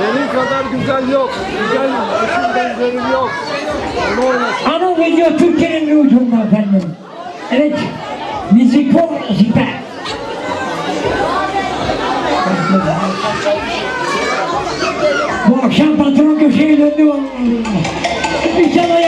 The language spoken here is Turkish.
Benim kadar güzel yok. Güzel eşin benzerim yok. Onu oynasın. Ana video Türkiye'nin bir ucunda efendim. Evet. Müzik bu süper. Bu akşam patron köşeye döndü vallahi. İnşallah.